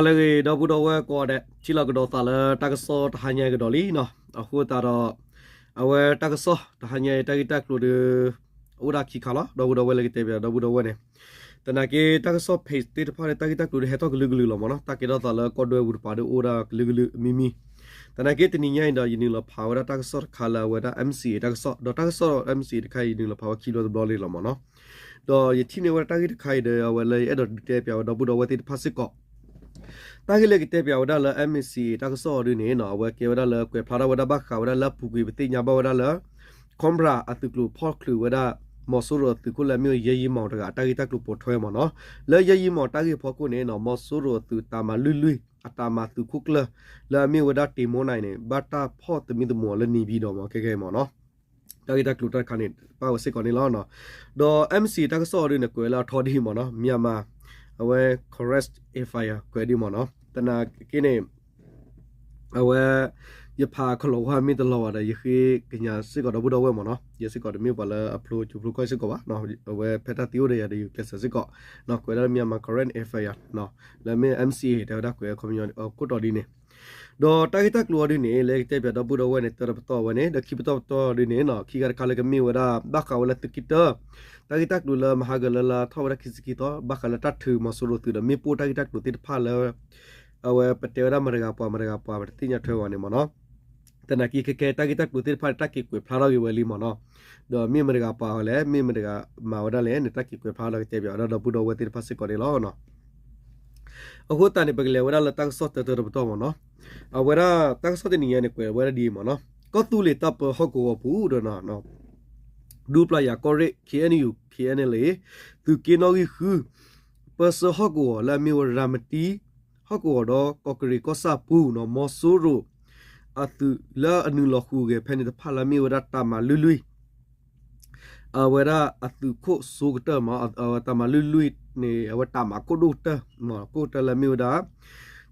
ဟာလေတော့ဘူးတော့ဝဲကောတဲ့ချီလကတော့တာလတကဆောတဟညေကတော့လီနော်အခုတာတော့အဝဲတကဆောတဟညေတကိတက်လို့ဒီဥရာခိခလာတော့ဘူးတော့ဝဲလေတဲ့ပြတော့ဘူးတော့ဝဲနေတနာကေတကဆောဖေးတေတဖာတကိတက်လို့ဟဲတော့ဂလူဂလူလောမနော်တကေတော့တာလကောဒွဲဘူးပါဒဥရာဂလူဂလူမီမီတနာကေတနိညာတော့ယင်းလပါဝရတကဆောခလာဝဲတာ MC တကဆောတော့တကဆော MC တခိုင်ယင်းလပါဝကီလိုဘလော်လေးလောမနော်တော့ယတိနေဝတာကိတခိုင်တယ်ဝဲလေအဲ့တော့တဲ့ပြတော့ဘူးတော့ဝဲတေဖာစစ်ကော တာဂိလေကတဲ့ပြောဒါလာ MSC တာကစောရနေနော်ဝကေဝဒါလာကွေဖလာဝဒါဘခဝဒါလာပူကွေပတိညာဘဝဒါလာကွန်ဘရာအတုကလူဖော့ကလူဝဒါမော်ဆိုရတုကလမျိုးယေယီမောင်တကတာဂိတက်လူပိုထွဲမနော်လဲယေယီမောင်တာဂိဖော့ကိုနေနော်မော်ဆိုရတုတာမလူလူအတာမတုခုကလလာမျိုးဝဒါတီမိုနိုင်နေဘတာဖော့တမီတမောလနီပြီးတော့မခဲခဲမောနော်တာဂိတက်လူတက်ခနေပါဝစစ်ကောနေလောနော်ဒေါ် MC တာကစောရနေကွေလာထော်ဒီမောနော်မြန်မာအဝဲ correct a fire ကွယ်ဒီမောနော် တနာကိနေအဝဲယဖာခလောဟာမီတလောရယခိကညာစစ်ကတော့ဘူးတော့ဝဲမနော်ယစစ်ကတော့မြို့ပါလာ upload ချူပလိုကိုစစ်ကောပါနော်အဝဲဖက်တာတီယိုရရတဲ့ကလစစ်ကောနော်ကွယ်ရမြန်မာ current affair နော်လဲမ MCA တဲ့ဒါကွယ် community ကိုတော်ဒီနေတော့တိုက်တက်လို့ဒီနေလေတဲ့ပြတော့ဘူးတော့ဝဲနေတော့တော့ဝဲနေဒခိပတော့တော့ဒီနေနော်ခိကရခလကမီဝရဘခဝလတကိတတာဂိတက်လူလမဟာဂလလာထောရခိစကီတော့ဘခလတတ်ထူမဆလိုတူဒမေပိုတာဂိတက်လူတိဖာလ အဝဲပတေရမရကပွားမရကပွားပတိညာထွဲဝနေမနော်တနကီကကဲတာဂိတက်လူတိဖာတက်ကိကွေဖလာရဝဲလီမနော်တော့မြေမရကပွားလဲမြေမရကမာဝဒလဲနေတက်ကိကွေဖလာရတဲ့ပြတော့ဘူတော့ဝဲတိဖာစစ်ကောတယ်လောနော်အခုတန်နေပကလေဝရလတက်ဆော့တဲ့တော့တော့မနော်အဝရတက်ဆော့တဲ့နေရနေကွယ်ဝရဒီမနော်ကောတူလေတပ်ဟော့ကိုဘူးတော့နော်ဒူပလာယာကောရဲ KNU KNL သူကင်းနော်ကြီးခူပစဟကောလာမီဝရမတီ ဟကောတော့ကောကရီကောဆာပူနော်မောဆိုရိုအသူလာအနုလခုကေဖဲနေတဖလာမီဝရတာမလူလူအဝရအသူခိုဆိုကတမအဝတမလူလူနေအဝတမကိုဒုတမကိုတလာမီဝဒ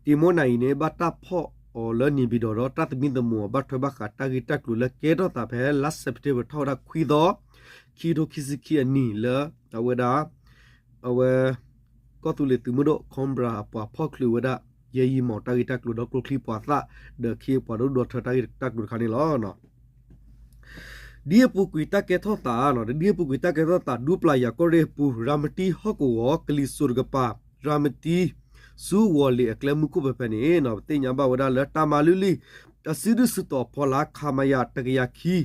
ဒီမိုနိုင်နေဘတာဖော့အော်လနီဘီဒတော့တတ်မီဒမောဘတ်ထဘခတာဂီတက်လူလကေတော့တာဖဲလတ်စက်ပတီဘထော်ဒါခွီတော့ခီဒိုခီစကီအနီလာအဝဒါအဝ ကောတူလေတူမတော့ခွန်ဘရာပွားဖော့ကလူဝဒါယေယီမော်တာဂီတက်လူတော့ကလီပွားသဒခီပွားတော့တော့တာဂီတက်လူခါနေလောနော်ဒီပူကွီတကေထောတာနော်ဒီပူကွီတကေထောတာဒူပလာယာကိုရေပူရာမတီဟကောကလီဆူရဂပါရာမတီစူဝလီအကလမှုကုပပနေနော်တင်ညာဘဝဒါလတာမာလူလီတစီဒစတော့ဖလာခမယာတကယာခီ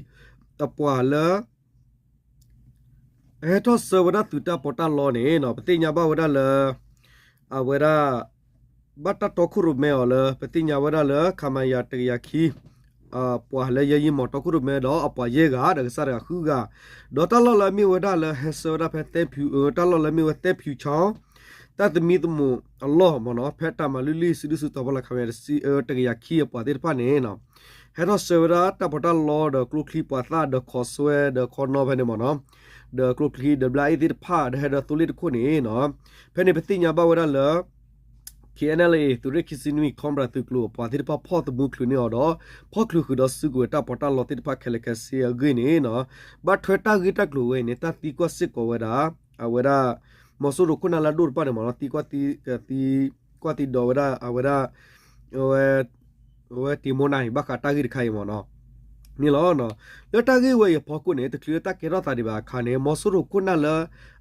တပွာလာ အဲတော့ဆဝဒတူတာပေါ်တာလောနေနော်ပတိညာဘဝဒါလအဝရဘတ်တတခုရုမဲော်လပတိညာဝဒါလခမယာတကယာခီအပွာလေယယမတခုရမဲတော့အပွာယေကဒကစရခုကဒေါ်တလလမီဝဒါလဟဆဝဒဖက်တေဖြူတလလမီဝတေဖြူချောင်းတတ်မီတမအလောမနောဖက်တာမလူလီစီဒုစတဘလခမဲစီတကယာခီပွာတေဖာနေနော်ဟဲတော့ဆဝဒတပတလောဒကလုခလီပွာသာဒခေါ်ဆွဲဒခေါ်နောဖဲနေမနော် the quickly the blind it pa the head of tulit ko ni no phene pati nya ba wada la KNLA သူရခိစနွီကွန်ဘရာတုကလိုပါတိပဖော့တမှုကလူနေတော့ဖော့ကလူခုတော့စုကိုတာပေါ်တာလောတိပခက်လက်ခစီအဂိနေနော်ဘတ်ထွေတာဂီတကလိုဝဲနေတာတီကွစစ်ကိုဝဒါအဝဒါမဆူရခုနလာဒူပါနေမနော်တီကွတီတီကွတီဒေါ်ဝဒါအဝဒါဝဲဝဲတီမိုနိုင်ဘခတာဂီခိုင်မနော် နီလောနော်လတကေဝေဖောကုနေတကလတကေရတာဒီဘာခါနေမောဆူရကုနလ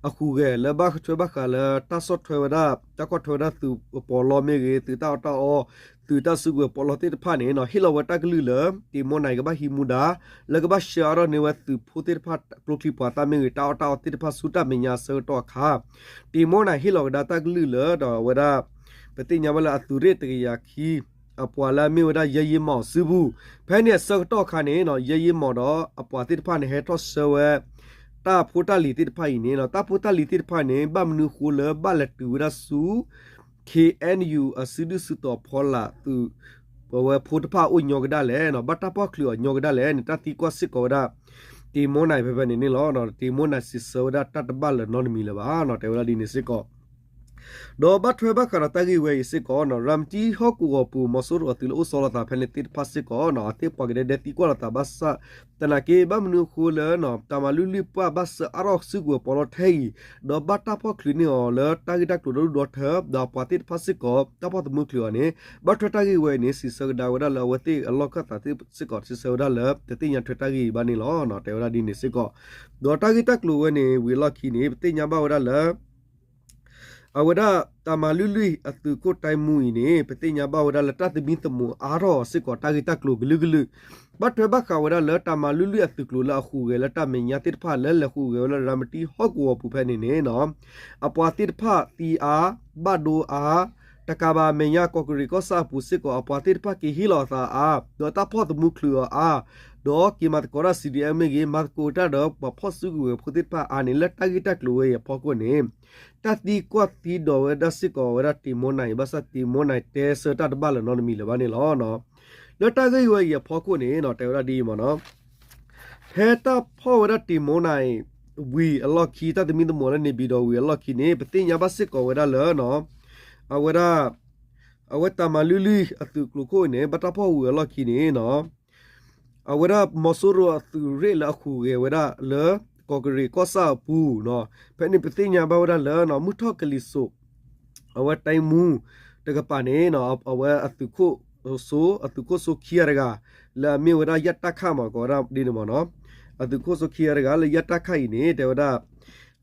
အခုကလဘခချွေဘခလတဆော့ထွေဝဒတကောထွေဒသူပေါ်လောမေကေတူတာတာအောတူတာစုကပေါ်လောတေဖာနေနော်ဟီလောဝတကလူလတီမိုနိုင်ကဘာဟီမူဒါလကဘာရှာရနေဝတူဖိုတေဖာပရိုတီပါတာမေတာတာတေဖာစုတာမညာဆောတော့ခါတီမိုနိုင်ဟီလောဒါတကလူလတော့ဝဒပတိညာဝလာအသူရတကယာခီ အပွာလာမီဝဒယေယေမောစဘူးဖဲနေစောတော့ခါနေနော်ယေယေမောတော့အပွာတိတဖာနေဟဲတော့ဆဝဲတာဖိုတာလီတိတဖာနေနော်တာဖိုတာလီတိတဖာနေဘမနုခူလဘလတူရဆူ KNU အစဒုစတော့ဖောလာသူဘဝဖိုတဖာဥညောကဒါလဲနော်ဘတ်တာပေါကလီညောကဒါလဲနတတိကွာစစ်ကောဒါတီမိုနိုင်ဖဲဖဲနေနေလောနော်တီမိုနိုင်စစ်စောဒါတတ်ဘလနော်မီလပါနော်တေဝလာဒီနေစစ်ကော do ba thwe ba kara ta gi we se ko no ram ti ho ku go pu mo sur o til u so la ta phele tit phas se ko no te pa ge de ti ko la ta ba sa ta na ke ba mnu khu le no ta ma lu li pa ba sa aro su go po lo thei do ba ta po kli ni o le ta gi ta ku do do the da pa tit phas se ko ta pa mu kli o ni ba thwe ta gi we ni si sa da wa da la wa ti a lo ka ta ti se ko si sa da le te ti nya thwe ta gi ba ni lo no te wa da di ni se ko do ta gi ta ku we ni we lo ki ni ti nya ba wa da le အဝဒတာမလူလူအသူကိုတိုင်မူနေပတိညာဘဝဒလတတ်မီတမူအာရောစစ်ကောတာဂီတကလုဂလုဂလုဘတ်ဝဘခဝဒလတာမလူလူအသူကလုလာခုဂေလတမညာတိဖာလဲလခုဂေလရမတီဟော့ကောပူဖဲနေနေနော်အပွားတိဖာတီအာဘဒိုအာတကဘာမညာကောကရီကောစာပူစစ်ကောအပွားတိဖာကီဟီလောသာအာဒေါ်တာဖော့တမူခလူအာ ဒေါ်ကီမတ်ကောရာစီဒီအမ်ဂေမတ်ကိုတာဒေါ်ပဖော့စုကူဖုတိဖာအာနီလက်တာဂီတကလုဝေဖော့ကိုနေတတိကွတ်တီဒိုဝဒစစ်ကောဝရတီမိုနိုင်ဘဆတီမိုနိုင်တဲဆတာတဘလနော်မီလဘာနေလောနော်လတဂိဝေရဖောကုနေနော်တဲရဒီမနော်ဟေတာဖောဝရတီမိုနိုင်ဝီအလော့ခီတတမီတမောနေဘီဒိုဝီအလော့ခီနေပတိညာဘစစ်ကောဝရလောနော်အဝရအဝတမလူလီအသူကလုကိုနေဘတာဖောဝီအလော့ခီနေနော် အဝရမဆူရအသူရဲလာခုဝရလောကောဂရီကောဆာပူနော်ဖဲနေပတိညာဘဝရလနော်မုထောကလီဆုအဝတိုင်မူတကပနေနော်အဝအတုခုဆိုအတုခုဆိုခီရကလာမေဝရယတခမကောရဒီနမနော်အတုခုဆိုခီရကလယတခိုင်နေတေဝဒ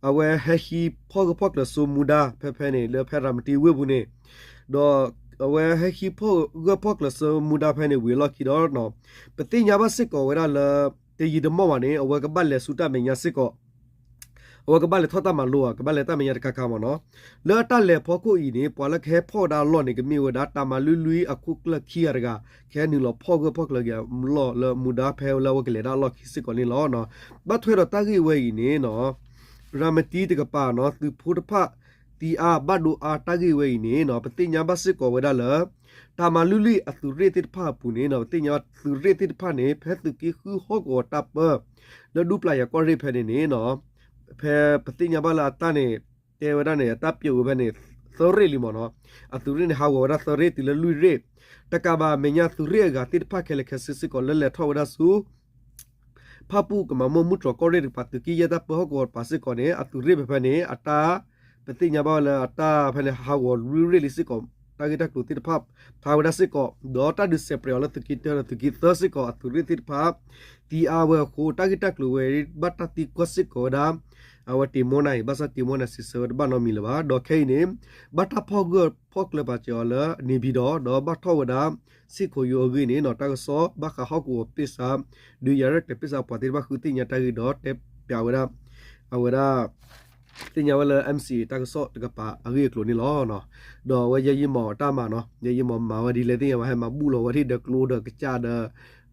အဝဟဟီဖောကဖောကလဆုမူဒါဖဲဖဲနေလေဖဲရမတီဝေဘူးနေတော့ awe he hi pho ga phok la so muda phane we lo ki do no pati nya ba sik ko we ra la တေ yi de mo wa ne awa ka balle su ta me nya sik ko awa ka balle thota ma lo ka balle ta me nya ka ka mo no le ta le pho ko yi ne pwa la khe pho da lo ne ka mi wa da ta ma lu lu a ku kla khi ya ga khe ni lo pho ko pho kla ga lo le mu da phe la wa ke le da lo khi sik ko ni lo no ba thwe ro ta gi we yi ne no ramati de ka pa no tu phu de pha တီ အာဘတ်ဒူအာတဂီဝေနေနော်ပတိညာဘစစ်ကိုဝဒါလတာမလူလီအသူရေတိဖာပူနေနော်တိညာသူရေတိဖာနေဖဲသူကီခူဟောကောတပ်ပလဒူပလာယကောရိဖဲနေနော်ဖဲပတိညာဘလာတနေတေဝဒနေတပ်ပြူဘဲနေသောရီလီမနော်အသူရင်းဟာဝရသောရီတီလလူရေတကဘာမညာသူရေကတိဖာခဲလခဆစစ်ကိုလဲလဲထောဝဒဆူဖပူကမမမှုတကောရိပတ်ကီယဒပဟကောပါစကောနေအသူရေဘဖနေအတာ ပတိညာဘောလာတာဖလေဟာဝရီရီလစ်ကောတာဂီတာကလူတိဖပ်သာဝဒစစ်ကောဒေါ်တာဒစ်ဆေပရီယလတကီတာတကီသစစ်ကောအသူရီတိဖပ်တီအာဝခိုတာဂီတာကလူဝဲဘတ်တတိကွစစ်ကောဒါအဝတီမိုနိုင်ဘာစတီမိုနစစ်ဆဒဘာနိုမီလဘာဒေါ်ခဲနေဘတ်တာဖောဂဖောကလဘာချောလနေဘီဒေါ်ဒေါ်ဘတ်ထောဝဒါစစ်ကိုယောဂီနေနော်တာကဆောဘခဟောကူပစ္စာဒူရရက်တပစ္စာပတိဘခုတိညာတာဂီဒေါ်တက်ပြဝဒါအဝဒါ တင်ညာဝလ MC တကဆော့တကပါအရေကလိုနီလောနော်တော့ဝရရင်မော်တာမနော်ရရင်မော်မာဝဒီလေတင်ရဟဲမှာဘူးလောဝတိဒကလိုဒကကြဒ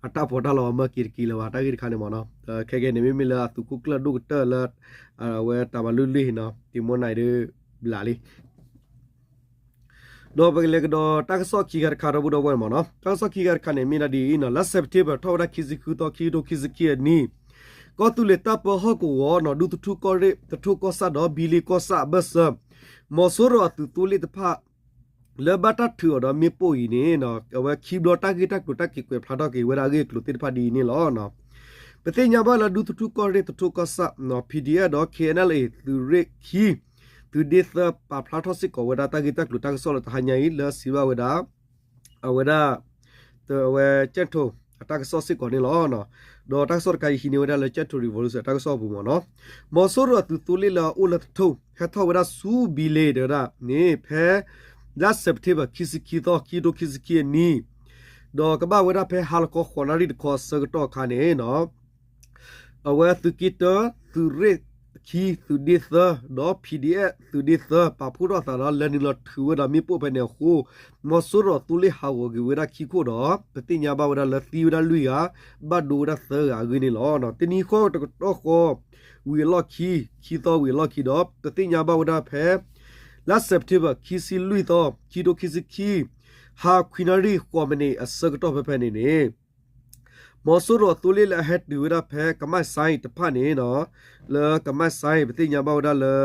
အတာပေါ်တာလောမကီကီလောတာဂီခါနေမော်နော်ခဲခဲနေမီမီလာသူကုကလဒုကတလအဝဲတာမလူလီနော်ဒီမနိုင် de လာလီတော့ဘယ်လေကတော့တက်ဆော့ခီကခါရဘူးတော့ဝဲမော်နော်တက်ဆော့ခီကခါနေမီနာဒီနော်လက်စက်တေဘထောက်ရခီဇီကူတော့ခီဒိုခီဇီကီနီ ก็ตุเลตาปะฮอกวอนอดูตุทุกอเรตุทุกอซาดอบิลิกอซาเบสมอโซรอตุตุเลตพะเลบตัถือดอมีปุยนี่เนาะเอาไว้คีบลอตากิตากุตากิเกวพลาดอกิเวราเกกลุติพะดีนี่ลอเนาะပတိညာဘလာဒုတထုကောရတထုကဆပ်နော် PDF တော့ KNL သူရခီသူဒီသပပလာထစစ်ကိုဝဒတာဂီတကလူတာဆောလတဟညာီလစီဝဝဒအဝဒတဝဲချက်ထို အတကဆောစစ်ကိုနေလောနော်ဒေါ်တက်ဆော့ကိုင်ဟီနေဝဒါလက်ချက်တူရီဗိုလူစတက်ဆော့ဘူးမနော်မော်ဆိုရတူတူလီလာအိုလတ်ထုဟက်ထောဝဒါဆူဘီလေဒရာနေဖဲ last september ခီစီကီတော့ကီဒိုခီစီကီနီဒေါ်ကဘာဝဒါဖဲဟာလကိုခေါ်နာရီခေါ်ဆကတော့ခါနေနော်အဝဲသူကီတသူရစ် ခီသူဒီသတော့ PDF သူဒီသပပူရတာလနီလထူဝဒမီပိုပဲနေခုမဆူရတူလီဟာဝဂီဝရခီကိုတော့ပတိညာဘဝရလသီဝရလူရဘတ်ဒူရသအဂီနီလောနော်တင်းနီခေါတတော့ခေါဝီလော့ခီခီတော့ဝီလော့ခီတော့ပတိညာဘဝရဖဲ last september ခီစီလူတော့ခီဒိုခီစီခီဟာခွီနာရီကွန်မနီအစကတော့ဖဲဖဲနေနေ မော်ဆူရိုတူလီလဟက်ဒီဝရဖဲကမဆိုင်တဖာနေနော်လေကမဆိုင်ပတိညာဘောဒါလေ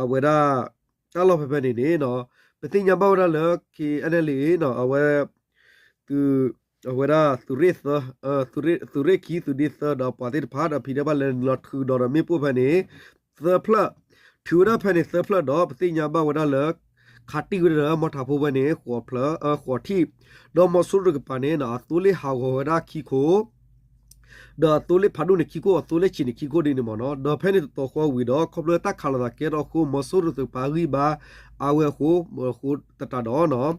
အဝဒတာလောဖဖနေနေနော်ပတိညာဘောရလကေအနလေနော်အဝဲသူအဝဲရာသူရစ်အသူရသူရကီသူဒီသတော့ပါတိဖာဒဖိဒဘလလော့ထူဒေါ်မေပူဖနေသဖလထူရဖနေသဖလတော့ပတိညာဘောရလ ခါတီရမထဖို့ဘနေခေါ်ဖလအခေါ်တီတော့မဆူရကပနေနော်သူလေဟာဝရာခီခိုဒါတိုလေဖာဒုနေခိကိုတိုလေချီနေခိကိုဒီနေမနော်ဒါဖဲနေတော့ခေါ်ဝီတော့ခေါပလတာခါလာကေတော့ခုမဆူရတပါရီဘာအဝဲခုခုတတတော့နော်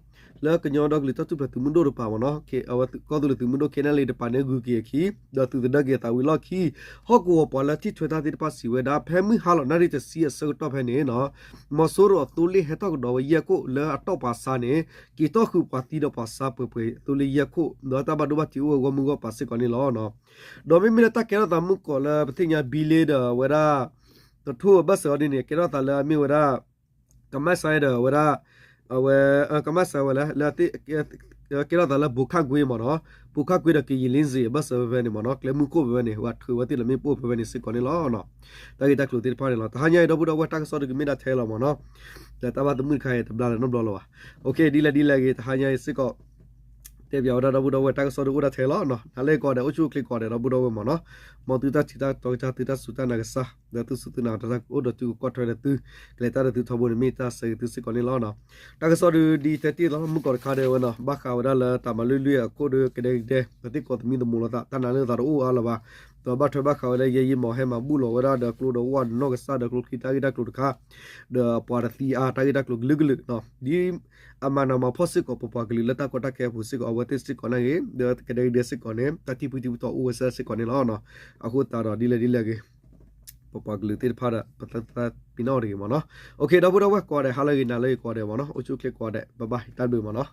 လဲကညောတော့ကလီတတူပတူမွန်ဒိုပါမနော်ကေအဝကောဒလတူမွန်ဒိုကေနလေတပါနေဂူကေခီဒါတူဒဂေတာဝီလော်ခီဟောကိုပေါ်လာတိထွေတာတိပါစီဝဲဒါဖဲမီဟာလနာရီတစီဆော့တော့ဖဲနေနော်မဆူရတူလေဟတော့တော့ရကိုလဲအတော့ပါစာနေကီတော့ခုပါတီတော့ပါစာပွေပွေတူလေရကိုတော့တဘဒဘတီဝဝမှုကပါစကောနေလောနော်ဒေါ်မီမီလတာကေရတာမှုကောလာပတိညာဘီလေဒဝရာတထူဘတ်ဆော်ဒီနေကေရတာလာမီဝရာကမဆိုင်ဒဝရာအဝဲကမဆာဝလာလာတိကေရတာလာဘူခဂွေမနော်ဘူခဂွေဒကီလင်းစီဘတ်ဆော်ဘဲနေမနော်ကလမှုကိုဘဲနေဝတ်ထူဝတိလမီပို့ဘဲနေစကောနေလောနော်တာဂီတက်လူတိပါနေလောတာညာတော့ဘူတော့ဝတ်တက်ဆော်ဒီမီဒါထဲလောမနော်ဒါတဘာတမှုခိုင်တဘလာနော်ဘလောလောโอเคဒီလာဒီလာကေတာညာစစ်ကော တေပြောတော့ဘူးတော့ဝတက်ဆော်ဒူရထဲလောနော်နားလေကောတယ်အချိုကလစ်ကောတယ်တော့ဘူးတော့ဝမနော်မောတူတာချီတာတော့တာတူတာစူတာနာကစားဒါတူစူတနာတာအိုဒတူကောထရတူကလေတာတူထဘောမီတာစေတူစကောနေလောနော်တာကဆော်ဒူဒီတတီလောမှုကောခါတယ်ဝနော်ဘာခါဝရလာတာမလူလူရကိုဒကတဲ့ ตัวบัตรบัตรเขาเลยยี่มอให้มาบุโลว่าเด็กลูกเด็กวันนอกสาเด็กลูกที่ตาเด็กลูกค่ะเด็กปาร์ตี้อาตาเด็กลูกลึกลึกเนาะดีอามานามาพอสิกอปปากลิลตาก็ตาแค่ผู้สิกอวัติสิกอนั่งเองเด็กเด็กเด็กสิกอเนี่ยตาที่พูดที่ตัวอุเสสิกอเนี่ยแล้วเนาะอะคุณตาเราดีเลยดีเลย popaglutir phara patata pinori mono okay dabu dabu ko de halagi nalai ko de mono uchu kle ko de bye bye tabu mono